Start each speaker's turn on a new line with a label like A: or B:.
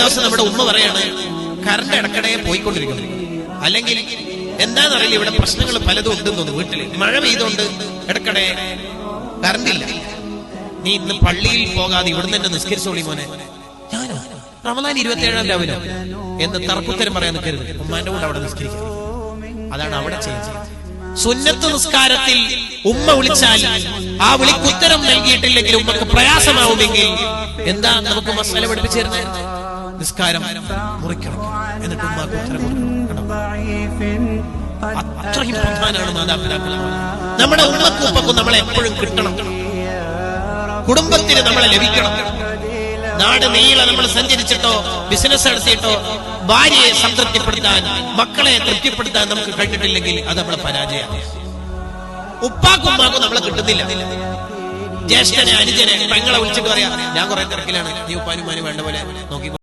A: ദിവസം നമ്മുടെ ഉമ്മ പറയാണ് കറണ്ട് ഇടക്കിടെ പോയിക്കൊണ്ടിരിക്കുന്നു. അല്ലെങ്കിൽ എന്താണെന്നറിയില്ല ഇവിടെ പ്രശ്നങ്ങൾ പലതും ഉണ്ടെന്ന് തോന്നുന്നു വീട്ടിൽ മഴ പെയ്തുകൊണ്ട് ഇടക്കിടെ കറണ്ടില്ല നീ ഇന്ന് പള്ളിയിൽ പോകാതെ ഇവിടുന്ന് തന്നെ നിസ്കരിച്ചോളി മോനെ. റമദാൻ ഇരുപത്തി ഏഴാം രാവിലെ. എന്ന് തർക്കുത്തരം പറയാൻ നിൽക്കരുത്. ഉമ്മാന്റെ കൂടെ അവിടെ നിസ്കരിക്കുക അതാണ് അവിടെ ചെയ്യുന്നത് സുന്നത്ത് നിസ്കാരത്തിൽ ഉമ്മ വിളിച്ചാൽ ആ വിളിക്കുത്തരം നൽകിയിട്ടില്ലെങ്കിൽ ഉമ്മക്ക് പ്രയാസമാവുമെങ്കിൽ എന്താ നമുക്ക് മസാല പഠിപ്പിച്ചിരുന്നത് നിസ്കാരം മുറിക്കണം. എന്നിട്ട് ഉമ്മാക്ക് ഉത്തരം? അത്രയും പ്രധാനമാണ് മാതാപിതാക്കൾ നമ്മുടെ ഉമ്മക്കും ഉപ്പക്കും നമ്മളെ എപ്പോഴും കിട്ടണം. കുടുംബത്തിന് നമ്മളെ ലഭിക്കണം. നാട് നീള നമ്മൾ സഞ്ചരിച്ചിട്ടോ ബിസിനസ് നടത്തിയിട്ടോ ഭാര്യയെ സംതൃപ്തിപ്പെടുത്താൻ മക്കളെ തൃപ്തിപ്പെടുത്താൻ നമുക്ക് കഴിഞ്ഞിട്ടില്ലെങ്കിൽ അത് നമ്മളെ പരാജയമാണ്. ഉപ്പാക്കും ഉമ്മാക്കും നമ്മളെ കിട്ടുന്നില്ല. ജ്യേഷ്ഠനെ അനുജനെ പെങ്ങളെ വിളിച്ചിട്ട് പറയാം ഞാൻ കുറെ തിരക്കിലാണ്. നീ ഉപ്പാനുമാനും വേണ്ട പോലെ നോക്കി